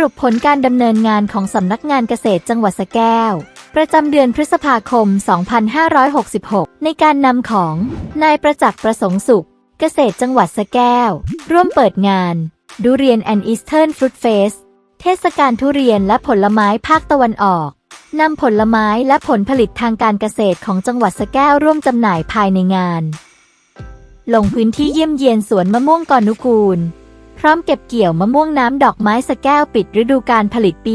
รุปผลการดำเนินงานของสำนักงานเกษตรจังหวัดสแก้ว ประจำเดือนพฤษภาคม 2566 ในการนำของ นายประจักษ์ประสงค์สุข เกษตรจังหวัดสแก้ว ร่วมเปิดงาน ดูเรียนแอนอีสเทิร์นฟรุตเฟสเทศกาลทุเรียนและผลไม้ภาคตะวันออกนำผลไม้และผลผลิตทางการเกษตรของจังหวัดสแก้วร่วมจำหน่ายภายในงาน ลงพื้นที่เยี่ยมเยียนสวนมะม่วงกอนุกูล ร้อมเก็บเกี่ยวมะม่วงน้ำดอกไม้สแก้วปิดฤดูการผลิตปี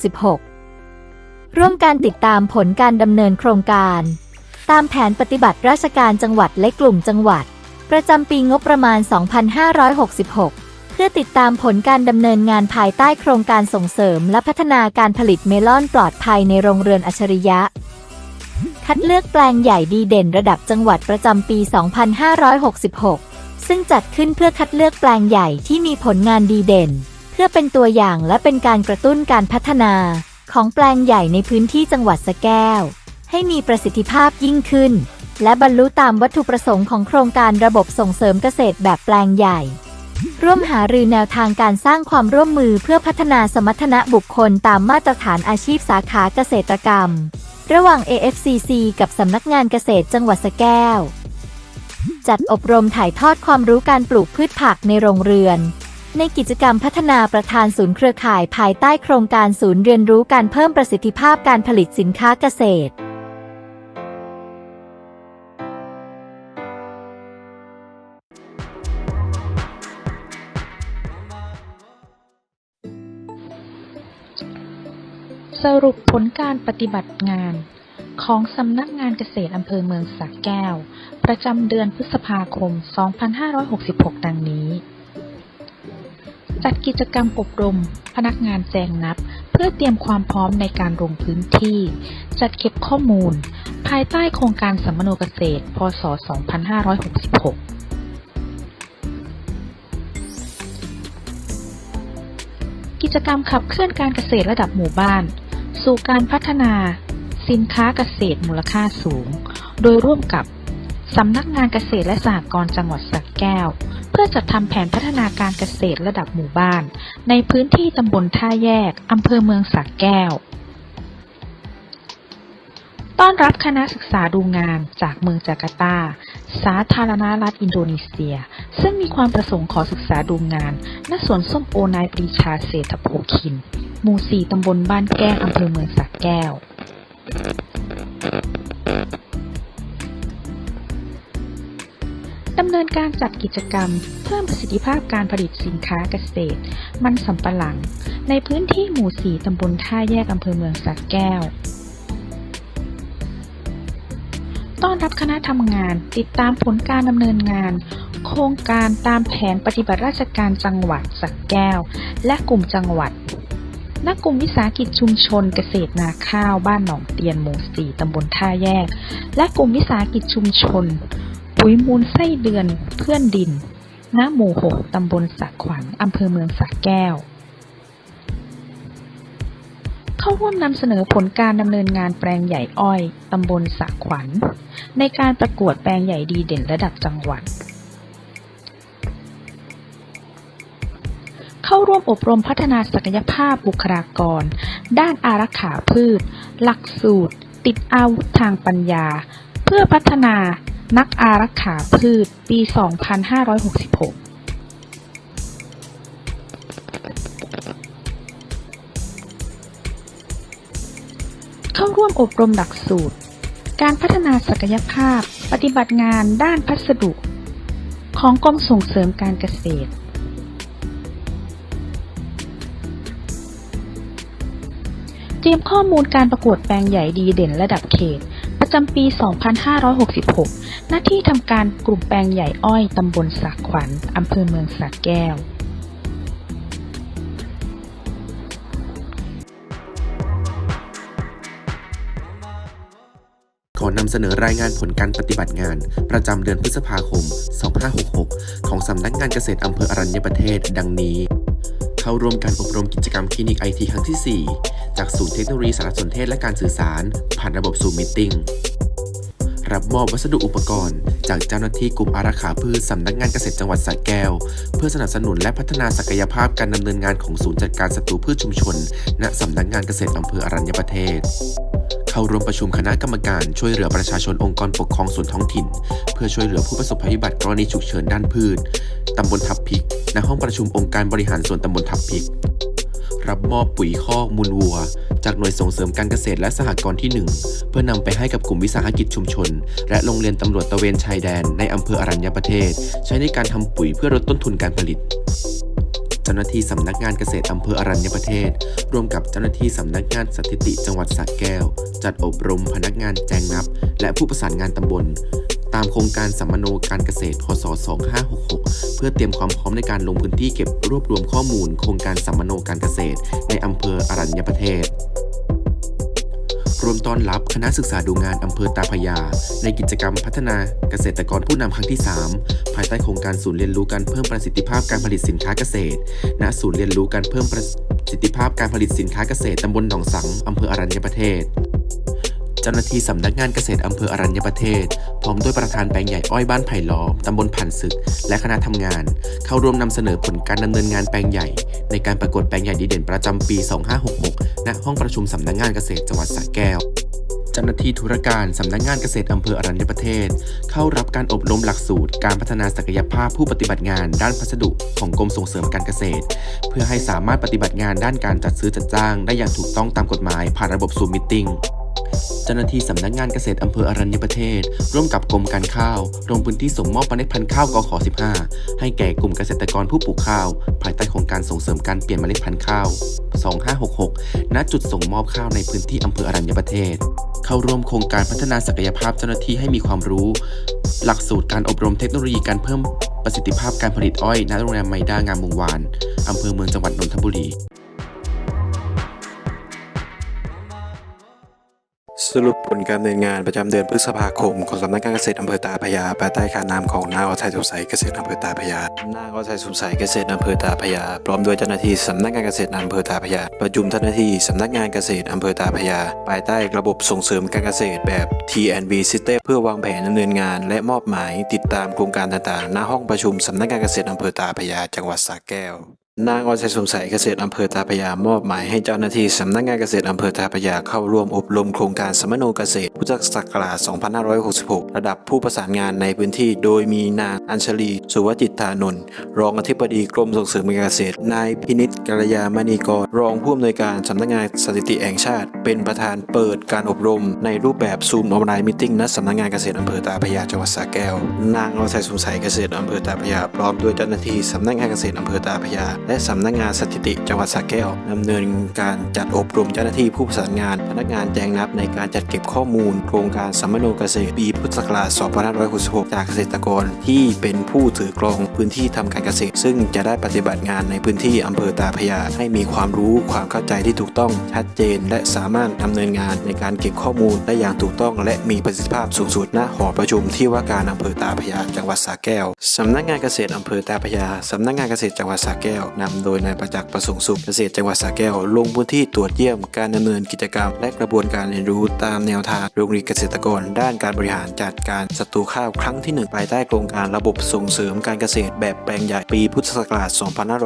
2566 ร่วมการติดตามผลการดำเนินโครงการ ตามแผนปฏิบัติราชการจังหวัดและกลุ่มจังหวัด ประจำปีงบประมาณ 2566 เพื่อติดตามผลการดำเนินงานภายใต้โครงการส่งเสริมและพัฒนาการผลิตเมลอนปลอดภัยในโรงเรือนอัจฉริยะ คัดเลือกแปลงใหญ่ดีเด่นระดับจังหวัดประจำปี 2566 ซึ่งจัดขึ้นเพื่อคัดเลือกแปลงใหญ่ที่มีผลงานดีเด่น เพื่อเป็นตัวอย่างและเป็นการกระตุ้นการพัฒนา ของแปลงใหญ่ในพื้นที่จังหวัดสแก้ว ให้มีประสิทธิภาพยิ่งขึ้น และบรรลุตามวัตถุประสงค์ของโครงการระบบส่งเสริมเกษตรแบบแปลงใหญ่ ร่วมหารือแนวทางการสร้างความร่วมมือเพื่อพัฒนาสมรรถนะบุคคลตามมาตรฐานอาชีพสาขาเกษตรกรรม ระหว่าง AFCC กับสำนักงานเกษตรจังหวัดสแก้ว จัดอบรมถ่ายทอดความรู้การปลูกพืชผักในโรงเรือน ในกิจกรรมพัฒนาประธานศูนย์เครือข่ายภายใต้โครงการศูนย์เรียนรู้การเพิ่มประสิทธิภาพการผลิตสินค้าเกษตรสรุปผลการปฏิบัติงาน ของสำนักงานเกษตรอำเภอเมืองสระแก้ว ประจำเดือนพฤษภาคม 2566 ดังนี้ จัดกิจกรรมอบรม พนักงานแจงนับ เพื่อเตรียมความพร้อมในการลงพื้นที่ จัดเก็บข้อมูล ภายใต้โครงการสัมมโนเกษตร พศ 2566กิจกรรมขับเคลื่อนการเกษตรระดับหมู่บ้าน สู่การพัฒนา สินค้าเกษตรมูลค่าสูง โดยร่วมกับสำนักงานเกษตรและสหกรณ์จังหวัดสระแก้ว เพื่อจัดทำแผนพัฒนาการเกษตรระดับหมู่บ้าน ในพื้นที่ตำบลท่าแยกอำเภอเมืองสระแก้ว ต้อนรับคณะศึกษาดูงานจากเมืองจาการ์ตา สาธารณรัฐอินโดนีเซีย ซึ่งมีความประสงค์ขอศึกษาดูงาน ณ สวนส้มโอนายปรีชาเศรษฐโภคิน หมู่สี่ตำบลบ้านแก้งอำเภอเมืองสระแก้ว ดำเนินการจัดกิจกรรม เพิ่มประสิทธิภาพการผลิตสินค้าเกษตร มันสำปะหลัง ในพื้นที่หมู่สีตำบลท่าแยกอำเภอเมืองสระแก้ว ต้อนรับคณะทำงานติดตามผลการดำเนินงาน โครงการตามแผนปฏิบัติราชการจังหวัดสระแก้ว และกลุ่มจังหวัด ณกลุ่มวิสาหกิจชุมชนเกษตรนาข้าวบ้านหนองเตียนหมู่สี่ตำบลท่าแยก และกลุ่มวิสาหกิจชุมชน ปุ๋ยมูลไส้เดือนเพื่อนดิน ณ หมู่หกตำบลสระขวัญอำเภอเมืองสระแก้ว เข้าร่วมนำเสนอผลการดำเนินงานแปลงใหญ่อ้อยตำบลสระขวัญ ในการประกวดแปลงใหญ่ดีเด่นระดับจังหวัด เข้าร่วมอบรมพัฒนาศักยภาพบุคลากร ด้านอารักขาพืช หลักสูตร ติดอาวุธทางปัญญา เพื่อพัฒนานักอารักขาพืช ปี 2566เข้าร่วมอบรมหลักสูตร การพัฒนาศักยภาพ ปฏิบัติงานด้านพัสดุ ของกรมส่งเสริมการเกษตร เตรียมข้อมูลการประกวดแปลงใหญ่ดีเด่นระดับเขต ประจำปี 2566 หน้าที่ทำการกลุ่มแปลงใหญ่อ้อยตำบลสระขวัญอำเภอเมืองสระแก้วขอนำเสนอรายงานผลการปฏิบัติงาน ประจำเดือนพฤษภาคม 2566 ของสำนักงานเกษตรอำเภออรัญญประเทศ ดังนี้ เข้าร่วมการอบรมกิจกรรมคลินิกไอทีครั้งที่ 4 จากศูนย์เทคโนโลยีสารสนเทศและการสื่อสาร ผ่านระบบซูมิ e ติ้งรับมอบวัสดุอุปกรณ์ จากเจ้าหน้าที่กลุ่มอารักขาพืชสำนักงานเกษตรจังหวัดสระแก้ว เพื่อสนับสนุนและพัฒนาศักยภาพการดำเนินงานของศูนย์จัดการศัตรูพืชชุมชน ณสำนักงานเกษตรอำเภออรัญญประเทศ เข้าร่วมประชุมคณะกรรมการช่วยเหลือประชาชนองค์กรปกครองส่วนท้องถิ่น เพื่อช่วยเหลือผู้ประสบภัยพิบัติกรณีฉุกเฉินด้านพืชตำบลทับพิก ณห้องประชุมองค์การบริหารส่วนตำบลทับพริก รับมอบปุ๋ยคอกมูลวัว จากหน่วยส่งเสริมการเกษตรและสหกรณ์ที่ 1 เพื่อนำไปให้กับกลุ่มวิสาหกิจชุมชน และโรงเรียนตำรวจตะเวนชายแดนในอำเภออรัญญประเทศ ใช้ในการทำปุ๋ยเพื่อลดต้นทุนการผลิตเจ้าหน้าที่สำนักงานเกษตรอำเภออรัญญประเทศ ร่วมกับเจ้าหน้าที่สำนักงานสถิติจังหวัดสระแก้ว จัดอบรมพนักงานแจงนับ และผู้ประสานงานตำบล ตามโครงการสัมมโนการเกษตร พศ 2566 เพื่อเตรียมความพร้อมในการลงพื้นที่เก็บรวบรวมข้อมูล โครงการสัมมโนการเกษตร ในอำเภออรัญญประเทศรวมต้อนรับคณะศึกษาดูงานอำเภอตาพยา ในกิจกรรมพัฒนาเกษตรกรผู้นำครั้งที่ 3 ภายใต้โครงการศูนย์เรียนรู้การเพิ่มประสิทธิภาพการผลิตสินค้าเกษตร ณ ศูนย์เรียนรู้การเพิ่มประสิทธิภาพการผลิตสินค้าเกษตรตำบลหนองสังอำเภออรัญญประเทศ เจ้าหน้าที่สำนักงานเกษตรอำเภออรัญญประเทศ พร้อมด้วยประธานแปลงใหญ่อ้อยบ้านไผ่ล้อมตำบลผ่านศึก และคณะทำงาน เข้าร่วมนำเสนอผลการดำเนินงานแปลงใหญ่ ในการประกวดแปลงใหญ่ดีเด่นประจำปี 2566 ณ ห้องประชุมสำนักงานเกษตรจังหวัดสระแก้วเจ้าหน้าที่ธุรการสำนักงานเกษตรอำเภออรัญญประเทศ เข้ารับการอบรมหลักสูตร การพัฒนาศักยภาพผู้ปฏิบัติงานด้านพัสดุของกรมส่งเสริมการเกษตร เพื่อให้สามารถปฏิบัติงานด้านการจัดซื้อจัดจ้างได้อย่างถูกต้องตามกฎหมายผ่านระบบซูมมิทติ้ง เจ้าหน้าที่สำนักงานเกษตรอำเภออรัญญประเทศ ร่วมกับกรมการข้าวลงพื้นที่ส่งมอบเมล็ดพันธุ์ข้าวกข15 ให้แก่กลุ่มเกษตรกรผู้ปลูกข้าว ภายใต้โครงการส่งเสริมการเปลี่ยนเมล็ดพันธุ์ข้าว 2566 ณ จุดส่งมอบข้าวในพื้นที่อำเภออรัญญประเทศ เข้าร่วมโครงการพัฒนาศักยภาพเจ้าหน้าที่ให้มีความรู้ หลักสูตรการอบรมเทคโนโลยีการเพิ่มประสิทธิภาพการผลิตอ้อยณโรงแรมไมด้างามวงวานอำเภอเมืองจังหวัดนนทบุรี สรุปผลการดำเนินงานประจำเดือนพฤษภาคม ของสำนักงานเกษตรอำเภอตาพยาภายใต้การนำของนางอชัยสุขใสเกษตรอำเภอตาพยานางอชัยสุขใสเกษตรอำเภอตาพยาพร้อมด้วยเจ้าหน้าที่สำนักงานเกษตรอำเภอตาพยาประชุมเจ้าหน้าที่สำนักงานเกษตรอำเภอตาพยาภายใต้ระบบส่งเสริมการเกษตรแบบ TNV System เพื่อวางแผนดำเนินงาน และมอบหมายติดตามโครงการต่างๆ ณห้องประชุมสำนักงานเกษตรอำเภอตาพยา จังหวัดสระแก้ว นางอชัยสมใสเกษตรอำเภอตาพยามอบหมายให้เจ้าหน้าที่สำนักงานเกษตรอำเภอตาพยาเข้าร่วมอบรมโครงการสมโนเกษตรพุทธศักราช 2566 ระดับผู้ประสานงานในพื้นที่ โดยมีนางอัญชลี สุวจิตานนท์รองอธิบดีกรมส่งเสริมการเกษตร นายพินิจกัลยามณีกร รองผู้อำนวยการสำนักงานสถิติแห่งชาติ เป็นประธานเปิดการอบรม ในรูปแบบซูมออนไลน์มิ팅ณสำนักงานเกษตรอำเภอตาพยาจังหวัดสระแก้ว นางอชัยสมใสเกษตรอำเภอตาพยาพร้อมด้วยเจ้าหน้าที่สำนักงานเกษตรอำเภอตาพยาและสำนักงานสถิติจังหวัดสระแก้วดำเนินการจัดอบรมเจ้าหน้าที่ผู้ประสานงาน พนักงานแจงนับในการจัดเก็บข้อมูล โครงการสัมมโนเกษตรปีพุทธศักราช 2566 จากเกษตรกรที่เป็นผู้ถือครองพื้นที่ทำการเกษตร ซึ่งจะได้ปฏิบัติงานในพื้นที่อำเภอตาพยา ให้มีความรู้ความเข้าใจที่ถูกต้องชัดเจน และสามารถดำเนินงานในการเก็บข้อมูลได้อย่างถูกต้อง และมีประสิทธิภาพสูงสุดณหอประชุมที่ว่าการอำเภอตาพยาจังหวัดสระแก้วสำนักงานเกษตรอำเภอตาพยาสำนักงานเกษตรจังหวัดสระแก้วนำโดยนายประจักษ์ประสงค์สุขเกษตรจังหวัดสระแก้วลงพื้นที่ตรวจเยี่ยมการดำเนินกิจกรรม และกระบวนการเรียนรู้ตามแนวทางโรงเรียนเกษตรกร ด้านการบริหารจัดการศัตรูข้าวครั้งที่หนึ่งภายใต้โครงการระบบส่งเสริมการเกษตรแบบแปลงใหญ่ปีพุทธศักราช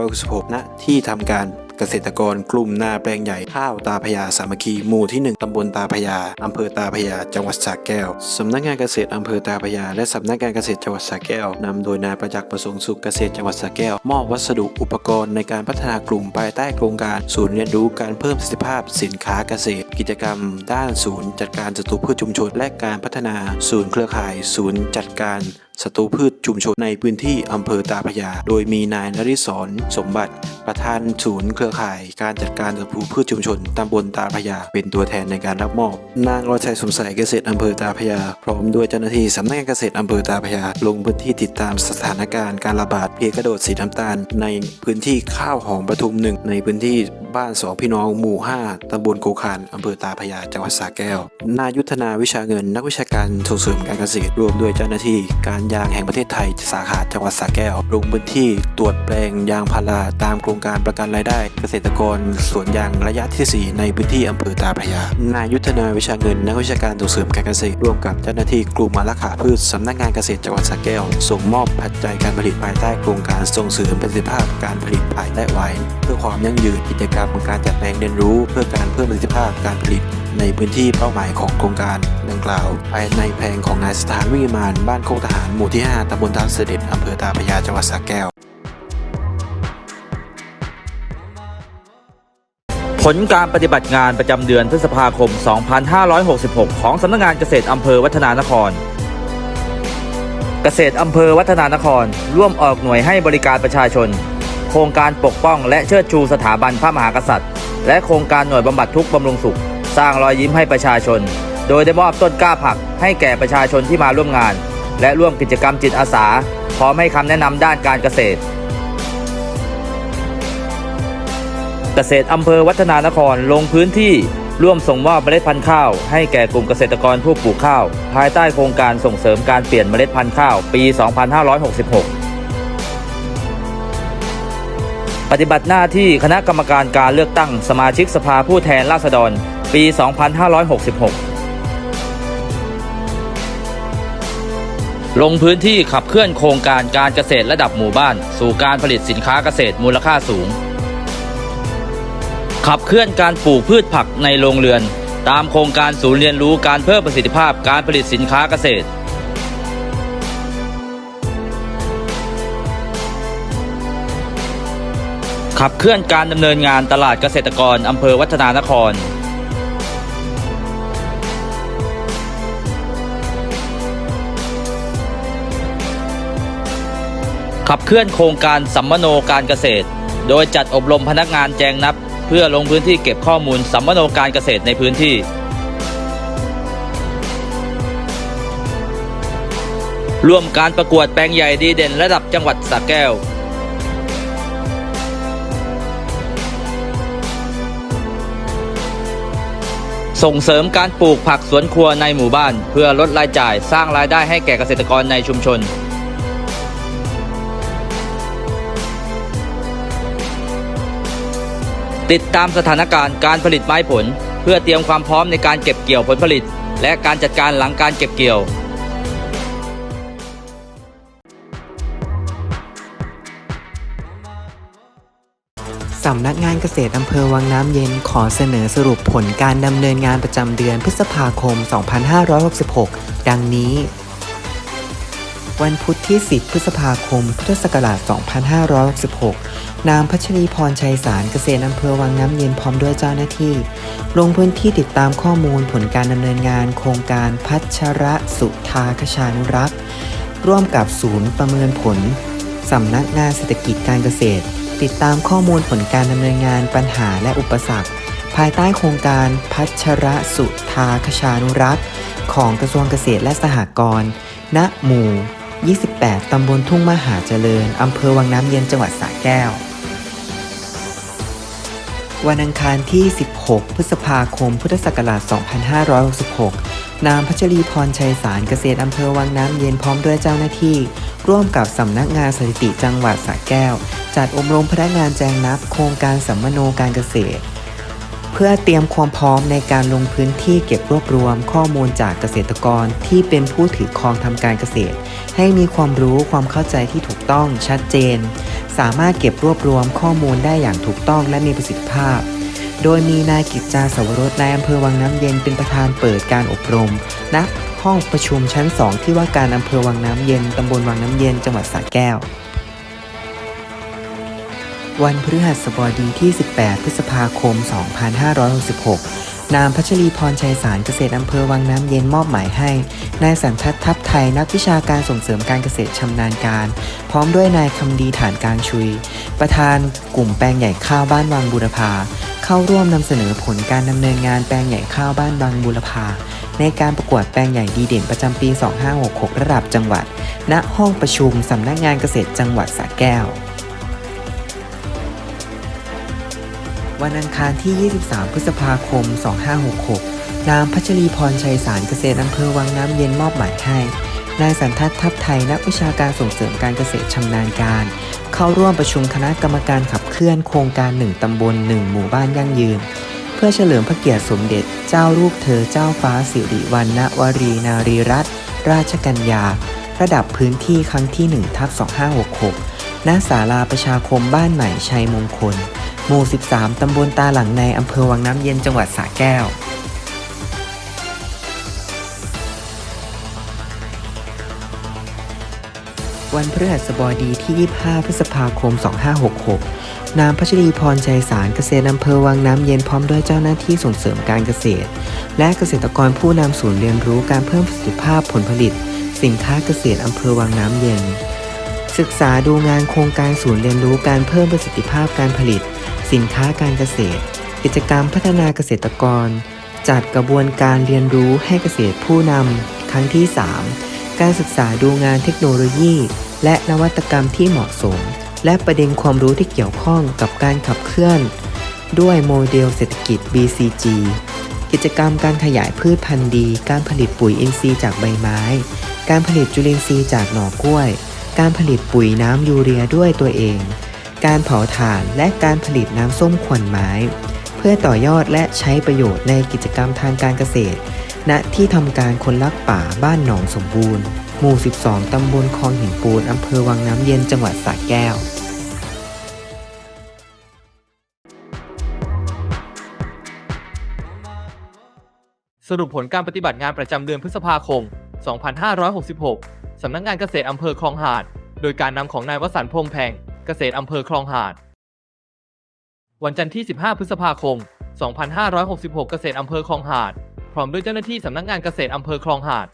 2566ณที่ทำการ เกษตรกรกลุ่มนาแปลงใหญ่ข้าวตาพยาสามัคคีหมู่ที่ 1 ตำบลตาพยา อำเภอตาพยา จังหวัดสระแก้ว สำนักงานเกษตรอำเภอตาพยา และสำนักงานเกษตรจังหวัดสระแก้ว นำโดยนายประจักษ์ประสงค์สุขเกษตรจังหวัดสระแก้ว มอบวัสดุอุปกรณ์ในการพัฒนากลุ่มภายใต้โครงการ ศูนย์เรียนรู้การเพิ่มประสิทธิภาพสินค้าเกษตร กิจกรรม ด้านศูนย์ จัดการศัตรูพืชชุมชน และการพัฒนา ศูนย์เครือข่าย ศูนย์จัดการ ศัตรูพืชชุมชนในพื้นที่อำเภอตาพยา โดยมีนายนริศรสมบัติ ประธานศูนย์เครือข่าย การจัดการศัตรูพืชชุมชนตำบลตาพยา เป็นตัวแทนในการรับมอบ นางรอชัยสมใสเกษตรอำเภอตาพยา พร้อมด้วยเจ้าหน้าที่สำนักงานเกษตรอำเภอตาพยา ลงพื้นที่ติดตามสถานการณ์การระบาดเพลียกระโดดสีน้ำตาล ในพื้นที่ข้าวหอมปทุมหนึ่งในพื้นที่บ้านสองพี่น้องหมู่ 5ตำบลโกคานอำเภอตาพยาจังหวัดสระแก้ว นายุทธนาวิชาเงิน นักวิชาการส่งเสริมการเกษตรรวมด้วยเจ้าหน้าที่การยางแห่งประเทศไทยสาขาจังหวัดสระแก้วลงพื้นที่ตรวจแปลงยางพาราตามโครงการประกันรายได้ เกษตรกรสวนยางระยะทีสี่ 4 ในพื้นที่อำเภอตาพระยานายยุทธนาวิชาเงินนักวิชาการส่งเสริมการเกษตรร่วมกับเจ้าหน้าที่กลุ่มอารักขาพืชสำนักงานเกษตรจังหวัดสระแก้ว ส่งมอบปัจจัยการผลิตภายใต้โครงการส่งเสริมประสิทธิภาพการผลิตภายและไว้เพื่อความยั่งยืนกิจกรรมการจัดแปลงเรียนรู้ เพื่อการเพิ่มประสิทธิภาพการผลิต ในพื้นที่เป้าหมายของโครงการดังกล่าว ภายในแปลงของนายสถานวิมานบ้านโคกทหารหมู่ที่ 5ตำบลทางเสด็จอำเภอตาพยาจังหวัดสระแก้ว ผลการปฏิบัติงานประจำเดือนพฤษภาคม 2566 ของสำนักงานเกษตรอำเภอวัฒนานคร เกษตรอำเภอวัฒนานคร ร่วมออกหน่วยให้บริการประชาชน โครงการปกป้องและเชิดชูสถาบันพระมหากษัตริย์ และโครงการหน่วยบำบัดทุกข์บำรุงสุข สร้างรอยยิ้มให้ประชาชน โดยได้มอบต้นกล้าผักให้แก่ประชาชนที่มาร่วมงาน และร่วมกิจกรรมจิตอาสา พร้อมให้คำแนะนำด้านการเกษตร เกษตรอำเภอวัฒนานครลงพื้นที่ร่วมส่งมอบเมล็ดพันธุ์ข้าว ให้แก่กลุ่มเกษตรกรผู้ปลูกข้าว ภายใต้โครงการส่งเสริมการเปลี่ยนเมล็ดพันธุ์ข้าว ปี 2566 ปฏิบัติหน้าที่คณะกรรมการการเลือกตั้งสมาชิกสภาผู้แทนราษฎร ปี 2566 ลงพื้นที่ขับเคลื่อนโครงการการเกษตรระดับหมู่บ้าน สู่การผลิตสินค้าเกษตรมูลค่าสูง ขับเคลื่อนการปลูกพืชผักในโรงเรือน ตามโครงการศูนย์เรียนรู้การเพิ่มประสิทธิภาพการผลิตสินค้าเกษตรขับเคลื่อนการดำเนินงานตลาดเกษตรกรอำเภอวัฒนานคร เคลื่อนโครงการสัมมโนการเกษตร โดยจัดอบรมพนักงานแจงนับ เพื่อลงพื้นที่เก็บข้อมูลสัมมโนการเกษตรในพื้นที่ร่วมการประกวดแปลงใหญ่ดีเด่นระดับจังหวัดสระแก้ว ส่งเสริมการปลูกผักสวนครัวในหมู่บ้าน เพื่อลดรายจ่ายสร้างรายได้ให้แก่เกษตรกรในชุมชน ติดตามสถานการณ์การผลิตไม้ผล เพื่อเตรียมความพร้อมในการเก็บเกี่ยวผลผลิต และการจัดการหลังการเก็บเกี่ยว สำนักงานเกษตรอำเภอวังน้ำเย็นขอเสนอสรุปผลการดำเนินงานประจำเดือนพฤษภาคม 2566 ดังนี้ วันพุธที่ 10 พฤษภาคม พุทธศักราช 2566 นางพัชรีพรชัยสารเกษตรอำเภอวังน้ำเย็นพร้อมด้วยเจ้าหน้าที่ ลงพื้นที่ติดตามข้อมูลผลการดำเนินงาน โครงการพัชระสุธาคชานุรักษ์ ร่วมกับศูนย์ประเมินผลสำนักงานเศรษฐกิจการเกษตร ติดตามข้อมูลผลการดำเนินงานปัญหาและอุปสรรค ภายใต้โครงการพัชระสุธาคชานุรักษ์ ของกระทรวงเกษตรและสหกรณ์ณหมู่ 28 ตำบลทุ่งมหาเจริญ อำเภอวังน้ำเย็น จังหวัดสระแก้ว วันอังคารที่ 16 พฤษภาคม พุทธศักราช 2566 นางพัชรีพรชัยสารเกษตรอำเภอวังน้ำเย็นพร้อมด้วยเจ้าหน้าที่ ร่วมกับสำนักงานสถิติจังหวัดสระแก้ว จัดอบรมพนักงานแจงนับโครงการสัมมโนการเกษตร เพื่อเตรียมความพร้อมในการลงพื้นที่เก็บรวบรวมข้อมูลจากเกษตรกรที่เป็นผู้ถือครองทำการเกษตร ให้มีความรู้ความเข้าใจที่ถูกต้องชัดเจน สามารถเก็บรวบรวมข้อมูลได้อย่างถูกต้องและมีประสิทธิภาพ โดยมีนายกิจจาสวรสนายอำเภอวังน้ำเย็นเป็นประธานเปิดการอบรมณห้องประชุมชั้น 2 ที่ว่าการอำเภอวังน้ำเย็นตำบลวังน้ำเย็นจังหวัดสระแก้ว วันพฤหัสบดีที่ 18 พฤษภาคม 2566 นางพัชรีพรชัยสารเกษตรอำเภอวังน้ำเย็นมอบหมายให้ นายสันทัศน์ทัพไทยนักวิชาการส่งเสริมการเกษตรชำนาญการ พร้อมด้วยนายคำดีฐานกลางชุย ประธานกลุ่มแปลงใหญ่ข้าวบ้านวังบูรพา เข้าร่วมนำเสนอผลการดำเนินงานแปลงใหญ่ข้าวบ้านวังบูรพา ในการประกวดแปลงใหญ่ดีเด่นประจำปี 2566 ระดับจังหวัด ณห้องประชุมสำนักงานเกษตรจังหวัดสระแก้ว วันอังคารที่ 23 พฤษภาคม 2566 นางพัชรีพรชัยสารเกษตรอำเภอวังน้ำเย็นมอบหมายให้ นายสันทัศน์ทัพไทยนักวิชาการส่งเสริมการเกษตรชำนาญการ เข้าร่วมประชุมคณะกรรมการขับเคลื่อนโครงการ 1 ตำบล 1 หมู่บ้านยั่งยืน เพื่อเฉลิมพระเกียรติสมเด็จ เจ้าลูกเธอเจ้าฟ้าสิริวัณณวรีนารีรัตนราชกัญญา ระดับพื้นที่ครั้งที่1ทับ2566ณศาลาประชาคมบ้านใหม่ชัยมงคล หมู่ 13 ตำบลตาหลังใน อำเภอวังน้ำเย็นจังหวัดสระแก้ว วันพฤหัสบดีที่ 25 พฤษภาคม 2566 นางพัชรีพรชัยสารเกษตรอำเภอวังน้ำเย็นพร้อมด้วยเจ้าหน้าที่ส่งเสริมการเกษตร และเกษตรกรผู้นำศูนย์เรียนรู้การเพิ่มประสิทธิภาพผลผลิต สินค้าเกษตรอำเภอวังน้ำเย็นศึกษาดูงานโครงการศูนย์เรียนรู้การเพิ่มประสิทธิภาพการผลิต สินค้าการเกษตร กิจกรรมพัฒนาเกษตรกร จัดกระบวนการเรียนรู้ให้เกษตรผู้นำครั้งที่ 3 การศึกษาดูงานเทคโนโลยี และนวัตกรรมที่เหมาะสม และประเด็นความรู้ที่เกี่ยวข้องกับการขับเคลื่อน ด้วยโมเดลเศรษฐกิจ BCG กิจกรรมการขยายพืชพันธุ์ดี การผลิตปุ๋ยอินทรีย์จากใบไม้ การผลิตจุลินทรีย์จากหน่อกล้วย การผลิตปุ๋ยน้ำยูเรียด้วยตัวเอง การเผาถ่านและการผลิตน้ำส้มขวัญไม้ เพื่อต่อยอดและใช้ประโยชน์ในกิจกรรมทางการเกษตร ณที่ทำการคนรักป่าบ้านหนองสมบูรณ์ หมู่ 12 ตำบลคลองหินปูน อำเภอวังน้ำเย็นจังหวัดสระแก้วสรุปผลการปฏิบัติงานประจำเดือนพฤษภาคม 2566 สำนักงานเกษตรอำเภอคลองหาด โดยการนำของนายวสันต์พรหมแพง เกษตรอำเภอคลองหาด วันจันทร์ที่ 15 พฤษภาคม 2566 เกษตรอำเภอคลองหาด พร้อมด้วยเจ้าหน้าที่สำนักงานเกษตรอำเภอคลองหาด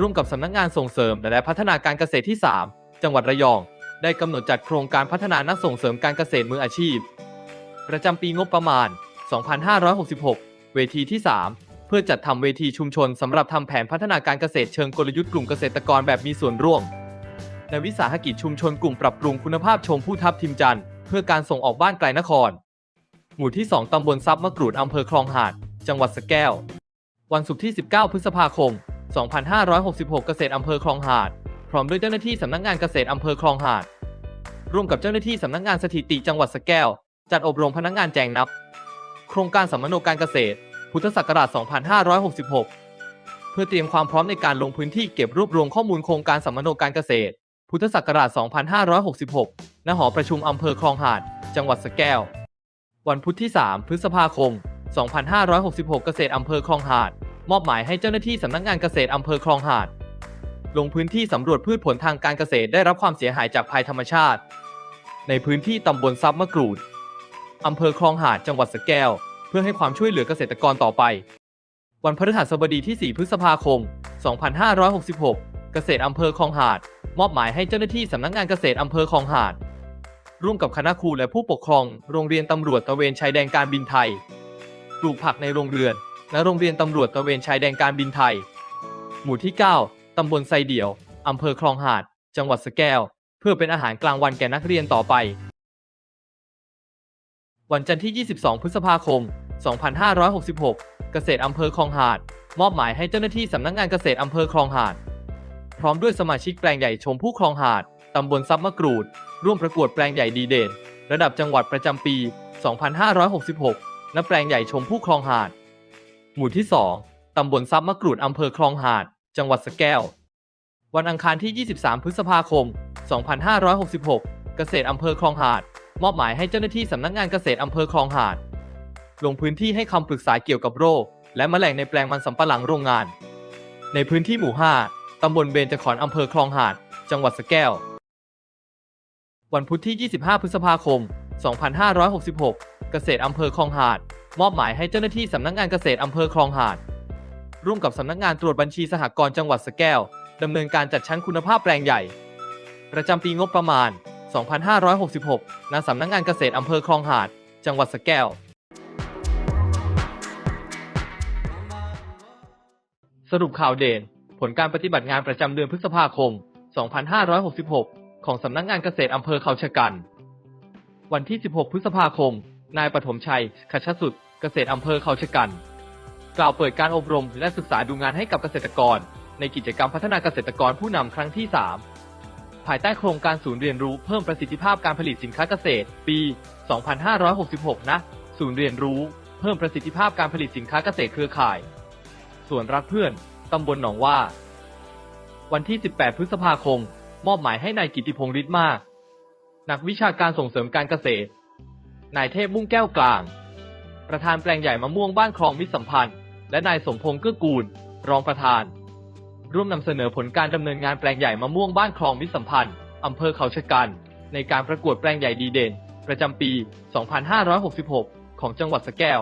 ร่วมกับสำนักงานส่งเสริมและพัฒนาการเกษตรที่ 3 จังหวัดระยอง ได้กำหนดจัดโครงการพัฒนานักส่งเสริมการเกษตรมืออาชีพ ประจำปีงบประมาณ 2566 เวทีที่ 3เพื่อจัดทำเวทีชุมชนสำหรับทำแผนพัฒนาการเกษตรเชิงกลยุทธ์กลุ่มเกษตรกรแบบมีส่วนร่วม ในวิสาหกิจชุมชนกลุ่มปรับปรุงคุณภาพชมผู้ทับทิมจันทร์เพื่อการส่งออกบ้านไกลนคร หมู่ที่ 2 ตำบลซับมะกรูดอำเภอคลองหาด จังหวัดสแก้ว วันศุกร์ที่ 19 พฤษภาคม 2566 เกษตรอำเภอคลองหาด พร้อมด้วยเจ้าหน้าที่สำนักงานเกษตรอำเภอคลองหาด ร่วมกับเจ้าหน้าที่สำนักงานสถิติจังหวัดสแก้ว จัดอบรมพนักงานแจงนับ โครงการสัมมโนการเกษตร พุทธศักราช 2566 เพื่อเตรียมความพร้อมในการลงพื้นที่เก็บรวบรวมข้อมูลโครงการสัมมโนการเกษตร พุทธศักราช 2566 ณ หอประชุมอำเภอคลองหาด จังหวัดสะแก้ว วันพุธที่ 3 พฤษภาคม 2566 เกษตรอำเภอคลองหาด มอบหมายให้เจ้าหน้าที่สำนักงานเกษตรอำเภอคลองหาด ลงพื้นที่สำรวจพืชผลทางการเกษตรได้รับความเสียหายจากภัยธรรมชาติ ในพื้นที่ตำบลซับมะกรูดอำเภอคลองหาด จังหวัดสะแก้ว เพื่อให้ความช่วยเหลือเกษตรกรต่อไป วันพฤหัสบดีที่ 4 พฤษภาคม 2566 เกษตรอำเภอคลองหาด มอบหมายให้เจ้าหน้าที่สำนักงานเกษตรอำเภอคลองหาด ร่วมกับคณะครูและผู้ปกครอง โรงเรียนตำรวจตระเวนชายแดนการบินไทย ปลูกผักในโรงเรือน และโรงเรียนตำรวจตระเวนชายแดนการบินไทย หมู่ที่ 9 ตำบลไซเดี่ยว อำเภอคลองหาด จังหวัดสแก้ว เพื่อเป็นอาหารกลางวันแก่นักเรียนต่อไป วันจันทร์ที่ 22 พฤษภาคม 2566 เกษตรอำเภอคลองหาด มอบหมายให้เจ้าหน้าที่สำนักงานเกษตรอำเภอคลองหาด พร้อมด้วยสมาชิกแปลงใหญ่ชมผู้คลองหาด ตำบลซับมะกรูด ร่วมประกวดแปลงใหญ่ดีเด่น ระดับจังหวัดประจำปี 2566ณแปลงใหญ่ชมผู้คลองหาด หมู่ที่ 2 ตำบลซับมะกรูดอำเภอคลองหาด จังหวัดสะแก้ว วันอังคารที่ 23 พฤษภาคม 2566 เกษตรอำเภอคลองหาด มอบหมายให้เจ้าหน้าที่สำนักงานเกษตรอำเภอคลองหาด ลงพื้นที่ให้คำปรึกษาเกี่ยวกับโรค และแมลงในแปลงมันสำปะหลังโรงงาน ในพื้นที่หมู่ 5ำบลเบญจขอนอำเภอคลองหาด จังหวัดสแก้ว วันพุธที่ 25 พฤษภาคม 2566 เกษตรอำเภอคลองหาด มอบหมายให้เจ้าหน้าที่สำนักงานเกษตรอำเภอคลองหาด ร่วมกับสำนักงานตรวจบัญชีสหกรณ์จังหวัดสแก้วดำเนินการจัดชั้นคุณภาพแปลงใหญ่ ประจำปีงบประมาณ 2566 ณ สำนักงานเกษตรอำเภอคลองหาด จังหวัดสแก้วสรุปข่าวเด่น ผลการปฏิบัติงานประจำเดือนพฤษภาคม 2566 ของสำนักงานเกษตรอำเภอเขาชะกัน วันที่ 16 พฤษภาคม นายปฐมชัยขชสุด เกษตรอำเภอเขาชะกัน กล่าวเปิดการอบรมและศึกษาดูงานให้กับเกษตรกร ในกิจกรรมพัฒนาเกษตรกรผู้นำครั้งที่ 3 ภายใต้โครงการศูนย์เรียนรู้เพิ่มประสิทธิภาพการผลิตสินค้าเกษตร ปี 2566 นะ ศูนย์เรียนรู้ เพิ่มประสิทธิภาพการผลิตสินค้าเกษตรเครือข่าย ส่วนรักเพื่อน ตำบลหนองว่า วันที่ 18 พฤษภาคม มอบหมายให้นายกิติพงษ์ฤทธิ์มาก นักวิชาการส่งเสริมการเกษตร นายเทพมุ่งแก้วกลาง ประธานแปลงใหญ่มะม่วงบ้านคลองมิสัมพันธ์ และนายสมพงษ์เกื้อกูล รองประธาน ร่วมนำเสนอผลการดำเนินงานแปลงใหญ่มะม่วงบ้านคลองมิสัมพันธ์อำเภอเขาชะกัน ในการประกวดแปลงใหญ่ดีเด่น ประจำปี 2566 ของจังหวัดสะแก้ว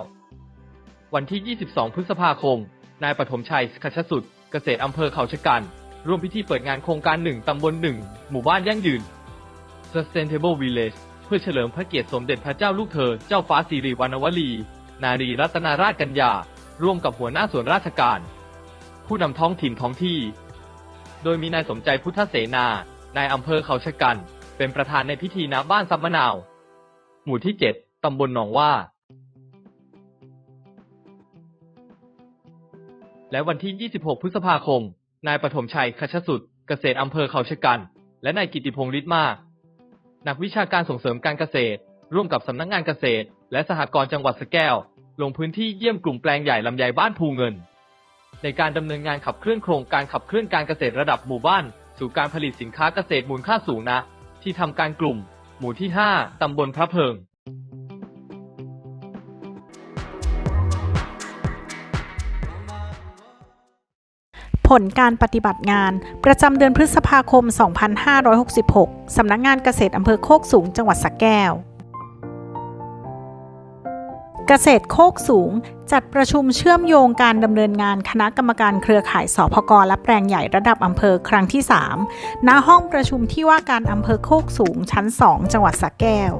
วันที่ 22 พฤษภาคม นายปฐมชัยขชสุดเกษตรอำเภอเขาชะกัน ร่วมพิธีเปิดงานโครงการหนึ่งตำบลหนึ่งหมู่บ้านยั่งยืน Sustainable Village เพื่อเฉลิมพระเกียรติสมเด็จพระเจ้าลูกเธอ เจ้าฟ้าสิริวัณวลี นารีรัตนาราชกัญญา ร่วมกับหัวหน้าส่วนราชการ ผู้นำท้องถิ่นท้องที่ โดยมีนายสมใจพุทธเสนา นายอำเภอเขาชะกัน เป็นประธานในพิธีน้ำบ้านซับมะนาว หมู่ที่ 7 ตำบลหนองว่า และวันที่ 26 พฤษภาคม นายปฐมชัยขชสุด เกษตรอำเภอเขาชะกัน และนายกิติพงษ์ฤทธิ์มาก นักวิชาการส่งเสริมการเกษตร ร่วมกับสำนักงานเกษตร และสหกรณ์จังหวัดสแก้ว ลงพื้นที่เยี่ยมกลุ่มแปลงใหญ่ลำไยบ้านภูเงิน ในการดำเนินงานขับเคลื่อนโครงการขับเคลื่อนการเกษตรระดับหมู่บ้าน สู่การผลิตสินค้าเกษตรมูลค่าสูงนะ ที่ทำการกลุ่ม หมู่ที่ 5ตำบลพระเพิง ลการปฏิบัติงาน ประจำเดือนพฤษภาคม 2566 สำนักงานเกษตรอำเภอโคกสูงจังหวัดสระแก้ว เกษตรโคกสูงจัดประชุมเชื่อมโยงการดำเนินงานคณะกรรมการเครือข่ายสพกและแปลงใหญ่ระดับอำเภอครั้งที่ 3 ณ ห้องประชุมที่ว่าการอำเภอโคกสูงชั้น 2 จังหวัดสระแก้ว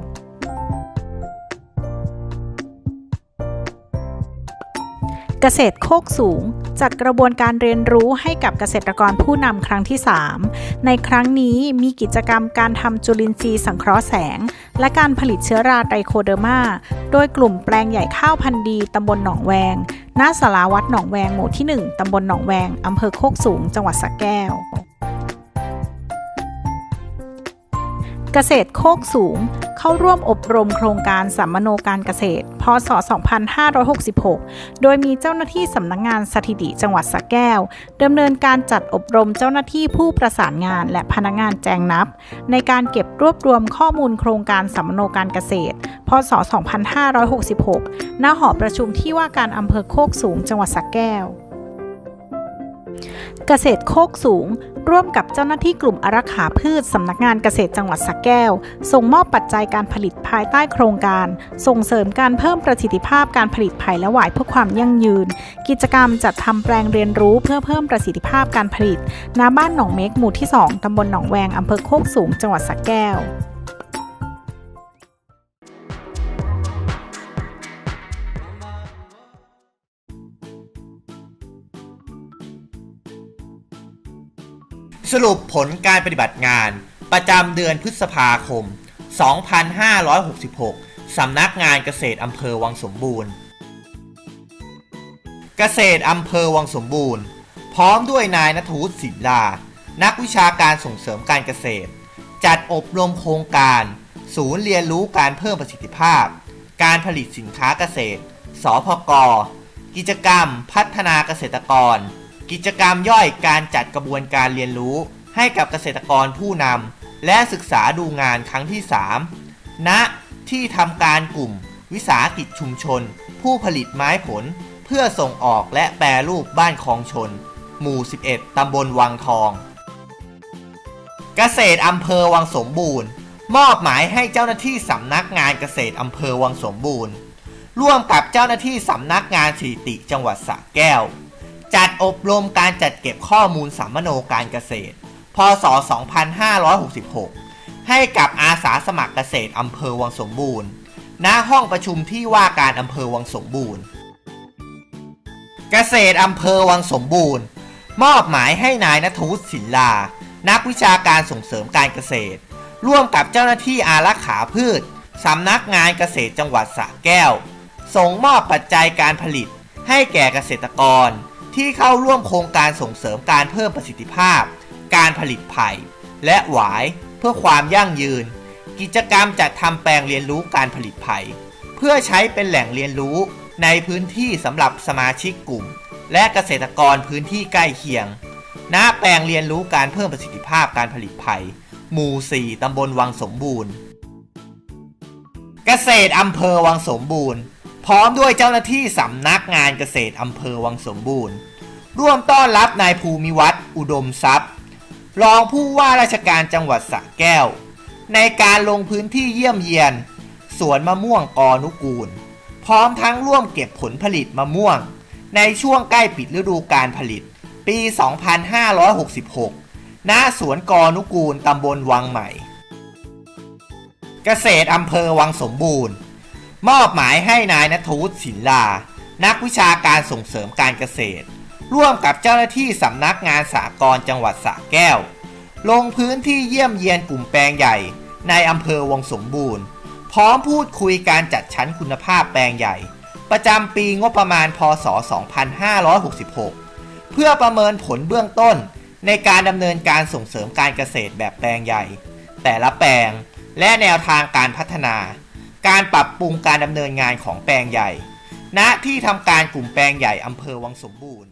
กษตรโคกสูง จัดกระบวนการเรียนรู้ให้กับเกษตรกรผู้นำครั้งที่ 3 ในครั้งนี้มีกิจกรรมการทำจุลินทรีย์สังเคราะห์แสง และการผลิตเชื้อราไตรโคเดอร์มา โดยกลุ่มแปลงใหญ่ข้าวพันธุ์ดีตำบลหนองแวง หน้าสาราวัดหนองแวงหมู่ที่ 1ตำบลหนองแวงอำเภอโคกสูง จังหวัดสระแก้ว เกษตรโคกสูง เข้าร่วมอบรมโครงการสัมมโนการเกษตร พศ 2566 โดยมีเจ้าหน้าที่สำนักงงานสถิติจังหวัดสระแก้วดำเนินการจัดอบรมเจ้าหน้าที่ผู้ประสานงานและพนักงานแจงนับ ในการเก็บรวบรวมข้อมูลโครงการสัมมโนการเกษตร พศ 2566 ณ หอประชุมที่ว่าการอำเภอโคกสูงจังหวัดสระแก้ว เกษตรโคกสูง ร่วมกับเจ้าหน้าที่กลุ่มอารักขาพืชสำนักงานเกษตรจังหวัดสระแก้ว ส่งมอบปัจจัยการผลิตภายใต้โครงการ ส่งเสริมการเพิ่มประสิทธิภาพการผลิตไผ่และหวายเพื่อความยั่งยืน กิจกรรมจัดทำแปลงเรียนรู้เพื่อเพิ่มประสิทธิภาพการผลิตณบ้านหนองเมกหมู่ที่ 2 ตำบลหนองแวงอำเภอโคกสูง จังหวัดสระแก้ว รุปผลการปฏิบัติงาน ประจำเดือนพฤษภาคม 2566 สำนักงานเกษตรอำเภอวังสมบูรณ์ เกษตรอำเภอวังสมบูรณ์ พร้อมด้วยนายณทูตศิลา นักวิชาการส่งเสริมการเกษตร จัดอบรมโครงการ ศูนย์เรียนรู้การเพิ่มประสิทธิภาพ การผลิตสินค้าเกษตร สพก กิจกรรม พัฒนาเกษตรกร กิจกรรมย่อยการจัดกระบวนการเรียนรู้ ให้กับเกษตรกรผู้นำและศึกษาดูงานครั้งที่ 3 ณ ที่ทำการกลุ่ม วิสาหกิจชุมชน ผู้ผลิตไม้ผล เพื่อส่งออกและแปรรูปบ้านคลองชน หมู่ 11 ตำบลวังทอง เกษตรอำเภอวังสมบูรณ์ มอบหมายให้เจ้าหน้าที่สำนักงานเกษตรอำเภอวังสมบูรณ์ ร่วมกับเจ้าหน้าที่สำนักงานสถิติจังหวัดสระแก้ว จัดอบรมการจัดเก็บข้อมูลสัมมโนการเกษตร พศ 2566 ให้กับอาสาสมัครเกษตรอำเภอวังสมบูรณ์ ณ ห้องประชุมที่ว่าการอำเภอวังสมบูรณ์ เกษตรอำเภอวังสมบูรณ์ มอบหมายให้นายณทูตศิลา นักวิชาการส่งเสริมการเกษตร ร่วมกับเจ้าหน้าที่อารักขาพืชสำนักงานเกษตรจังหวัดสระแก้ว ส่งมอบปัจจัยการผลิตให้แก่เกษตรกร ที่เข้าร่วมโครงการส่งเสริมการเพิ่มประสิทธิภาพ การผลิตไผ่และหวายเพื่อความยั่งยืน กิจกรรมจัดทำแปลงเรียนรู้การผลิตไผ่เพื่อใช้เป็นแหล่งเรียนรู้ในพื้นที่สำหรับสมาชิกกลุ่ม และเกษตรกรพื้นที่ใกล้เคียง ณ แปลงเรียนรู้การเพิ่มประสิทธิภาพการผลิตไผ่หมู่ 4 ตำบลวังสมบูรณ์ เกษตรอำเภอวังสมบูรณ์ พร้อมด้วยเจ้าหน้าที่สำนักงานเกษตรอำเภอวังสมบูรณ์ ร่วมต้อนรับนายภูมิวัฒน์อุดมทรัพย์ รองผู้ว่าราชการจังหวัดสระแก้ว ในการลงพื้นที่เยี่ยมเยียน สวนมะม่วงกอนุกูล พร้อมทั้งร่วมเก็บผลผลิตมะม่วง ในช่วงใกล้ปิดฤดูการผลิต ปี 2566 ณ สวนกอนุกูลตำบลวังใหม่ เกษตรอำเภอวังสมบูรณ์ มอบหมายให้นายณทูตศิลา นักวิชาการส่งเสริมการเกษตร ร่วมกับเจ้าหน้าที่สำนักงานสากลจังหวัดสระแก้ว ลงพื้นที่เยี่ยมเยียนกลุ่มแปลงใหญ่ ในอำเภอวังสมบูรณ์ พร้อมพูดคุยการจัดชั้นคุณภาพแปลงใหญ่ ประจำปีงบประมาณพศ 2566 เพื่อประเมินผลเบื้องต้นในการดำเนินการส่งเสริมการเกษตรแบบแปลงใหญ่ แต่ละแปลงและแนวทางการพัฒนา การปรับปรุงการดำเนินงานของแปลงใหญ่ ณ ที่ทำการกลุ่มแปลงใหญ่อำเภอวังสมบูรณ์